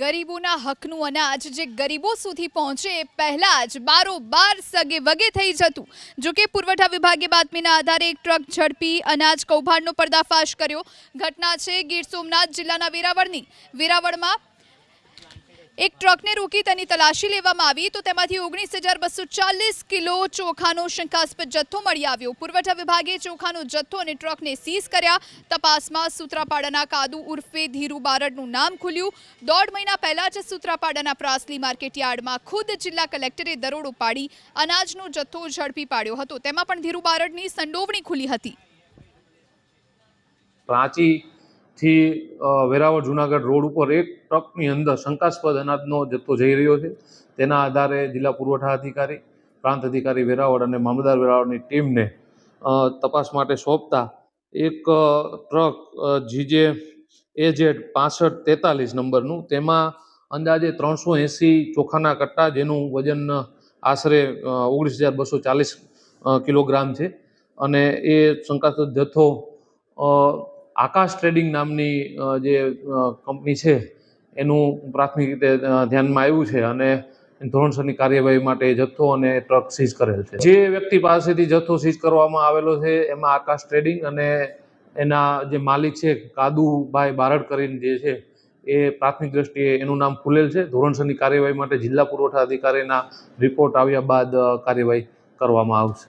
ગરીબોના હકનું અનાજ જે ગરીબો સુધી પહોંચે એ પહેલાં જ બારોબાર સગે વગે થઈ જતું. જો કે પુરવઠા વિભાગે બાતમીના આધારે એક ટ્રક ઝડપી અનાજ કૌભાંડનો પર્દાફાશ કર્યો. ઘટના છે ગીર સોમનાથ જિલ્લાના વેરાવળની. વેરાવળમાં એક ટ્રકને રોકી તેની તલાશી લેવામાં આવી તો તેમાંથી ઓગણીસ હજાર બસો ચાલીસ કિલો ચોખાનો શંકાસ્પદ જથ્થો મળી આવ્યો. પુરવઠા વિભાગે ચોખાનો જથ્થો અને ટ્રકને સીઝ કર્યા. તપાસમાં સૂત્રાપાડાના કાદુ ઉર્ફે ધીરુ બારડનું નામ ખુલ્યું. દોઢ મહિના પહેલા જ સૂત્રાપાડાના પ્રાસલી માર્કેટ યાર્ડમાં ખુદ જિલ્લા કલેક્ટરે દરોડો પાડી અનાજનો જથ્થો ઝડપી પાડ્યો હતો. તેમાં પણ ધીરુ બારડની સંડોવણી ખુલી હતી. રાંચીથી અ, વેરાવળ જુનાગઢ રોડ ઉપર એક ટ્રકની અંદર શંકાસ્પદ અનાજનો જથ્થો જઈ રહ્યો છે. તેના આધારે જિલ્લા પુરવઠા અધિકારી પ્રાંત અધિકારી વેરાવળ અને મામલદાર વેરાવળની ટીમને તપાસ માટે સોંપતા એક ટ્રક જીજે એજેડ પાસઠ તેતાલીસ નંબરનું તેમાં અંદાજે ત્રણસો એંસી ચોખાના કટ્ટા જેનું વજન આશરે ઓગણીસ હજાર બસો ચાલીસ કિલોગ્રામ છે. અને એ શંકાસ્પદ જથ્થો આકાશ ટ્રેડિંગ નામની જે કંપની છે, એનું પ્રાથમિક રીતે ધ્યાનમાં આવ્યું છે અને ધોરણસરની કાર્યવાહી માટે જથ્થો અને ટ્રક સીઝ કરેલ છે. જે વ્યક્તિ પાસેથી જથ્થો સીઝ કરવામાં આવેલો છે, એમાં આકાશ ટ્રેડિંગ અને એના જે માલિક છે, કાદુભાઈ બારડ કરીને જે છે, એ પ્રાથમિક દ્રષ્ટિએ એનું નામ ખુલેલ છે. ધોરણસરની કાર્યવાહી માટે જિલ્લા પુરવઠા અધિકારીના રિપોર્ટ આવ્યા બાદ કાર્યવાહી કરવામાં આવશે.